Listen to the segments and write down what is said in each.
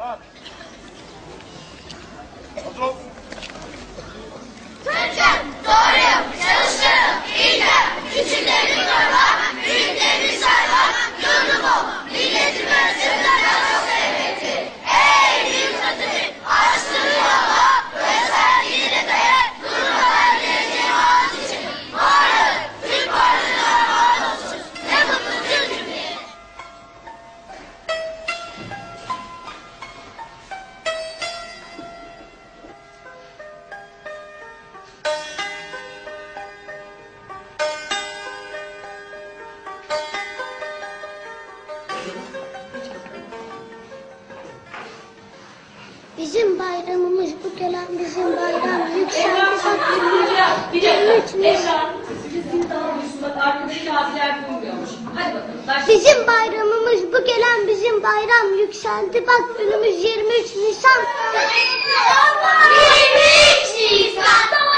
Stop. Bizim bayramımız bu gelen bizim bayram. Yükseldi. Bizim bayramımız bu gelen bizim bayram. Yükseldi. Bak günümüz 23 Nisan. 23 Nisan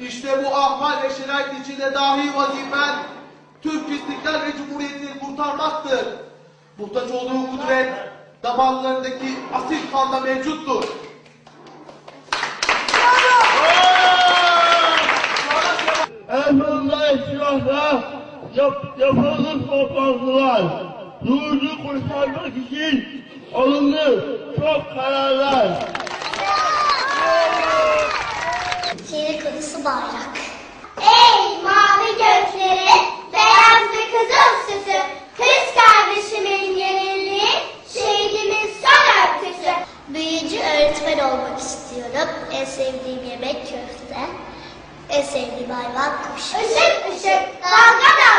İşte bu ahval ve şerait içinde dahi vazifen Türk İstiklal ve Cumhuriyeti'ni kurtarmaktır. Muhtaç olduğu kudret damarlarındaki asil kanda mevcuttur. Elhamdülillah silahla yap, yapılmış toplantılar. Yurdu kurtarmak için alındı çok kararlar. Bayrak. Ey mavi gökleri, beyaz ve kızıl sütü, kız kardeşimin yeniliği, şehidimin son öpüsü. Büyücü öğretmen olmak istiyorum. En sevdiğim yemek köfte. En sevdiğim hayvan kuş. Işık ışık, dalga dalga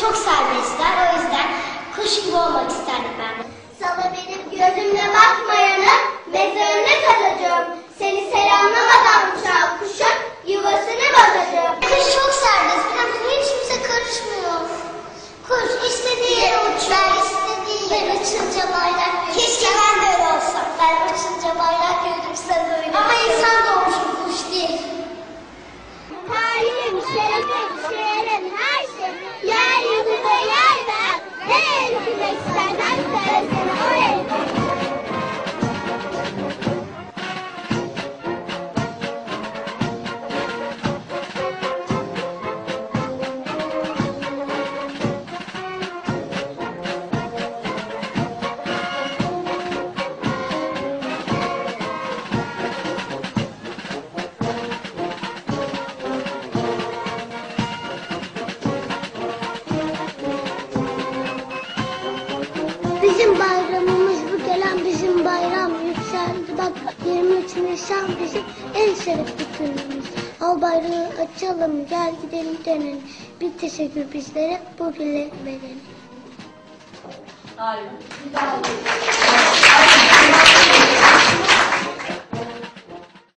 çok serbestler. O yüzden kuş gibi olmak isterdim ben. Sana benim gözümle bakmayanı mezarını kazacağım. Seni selamlamadan uçan kuşun yuvasını bozacağım. Kuş çok serbest. De hiç kimse karışmıyor. Kuş istediği yere uçuyor. Ben istediği yere uçunca bayrak görüyorum. Keşke ben de öyle olsam. Ben uçunca bayrak de öyle. Ama 23 Nisan bizim en şerefli günümüz. Al bayrağı açalım gel gidelim denelim. Bir teşekkür bizlere bugünle verelim. Harika.